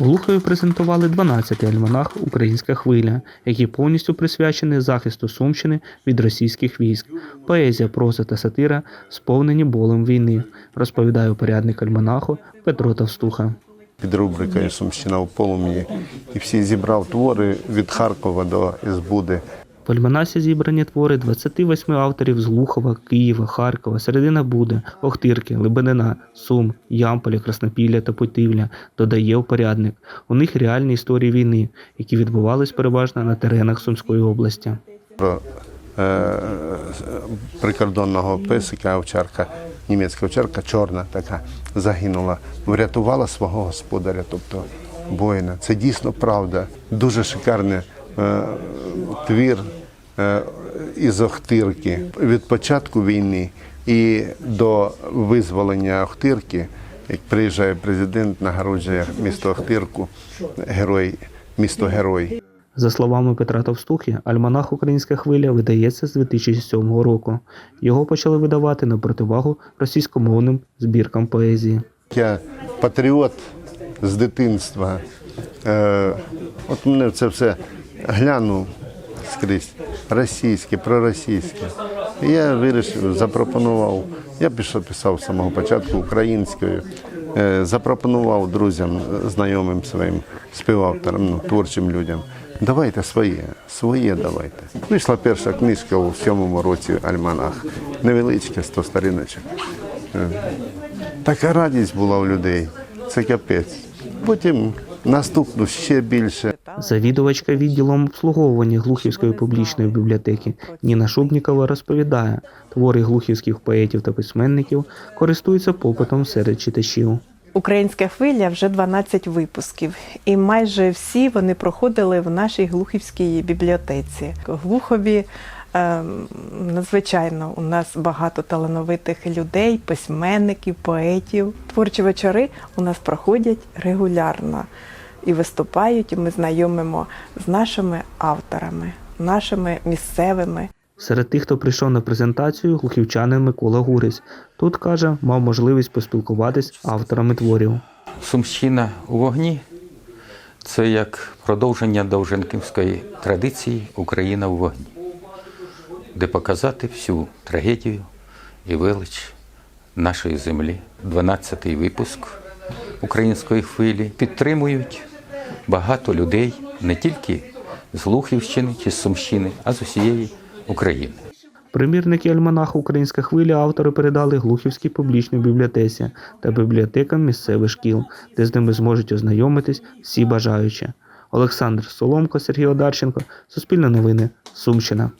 В Глухові презентували 12-й альманах Українська хвиля, який повністю присвячений захисту Сумщини від російських військ. Поезія, проза та сатира сповнені болем війни, розповідає порядник альманаху Петро Тавстуха. під рубрикою Сумщина у полум'ї. І всі зібрав твори від Харкова до Ізбуди. В зібрані твори 28 авторів з Глухова, Києва, Харкова, Середина Буди, Охтирки, Лебедина, Сум, Ямполя, Краснопілля та Путивля, додає упорядник. У них реальні історії війни, які відбувались переважно на теренах Сумської області. Про е, прикордонного песика, овчарка, німецька овчарка, чорна така, загинула, врятувала свого господаря, тобто воїна. Це дійсно правда. Дуже шикарний е, твір із Охтирки. Від початку війни і до визволення Охтирки, як приїжджає президент, нагороджує місто Охтирку, герой, місто герой. За словами Петра Товстухи, альманах Українська хвиля видається з 2007 року. Його почали видавати на противагу російськомовним збіркам поезії. Я патріот з дитинства. Е, от мене це все глянув скрізь російське, проросійське. І я вирішив, запропонував. Я пішов писав з самого початку українською. Е, запропонував друзям, знайомим своїм співавторам, ну, творчим людям. Давайте своє, своє давайте. Вийшла перша книжка у сьомому році Альманах. Невеличка, 100 сторіночок. Така радість була у людей. Це капець. Потім наступну ще більше. Завідувачка відділом обслуговування Глухівської публічної бібліотеки Ніна Шубнікова розповідає, твори глухівських поетів та письменників користуються попитом серед читачів. Українська хвиля вже 12 випусків, і майже всі вони проходили в нашій глухівській бібліотеці. Глухові е, надзвичайно у нас багато талановитих людей, письменників, поетів. Творчі вечори у нас проходять регулярно і виступають, і ми знайомимо з нашими авторами, нашими місцевими. Серед тих, хто прийшов на презентацію, глухівчанин Микола Гурець. Тут каже, мав можливість поспілкуватись з авторами творів. Сумщина у вогні це як продовження довженківської традиції Україна у вогні, де показати всю трагедію і велич нашої землі. 12-й випуск української хвилі підтримують багато людей не тільки з Глухівщини чи з Сумщини, а з усієї України. Примірники альманаху Українська хвиля автори передали Глухівській публічній бібліотеці та бібліотекам місцевих шкіл, де з ними зможуть ознайомитись всі бажаючі. Олександр Соломко, Сергій Одарченко, Суспільне новини, Сумщина.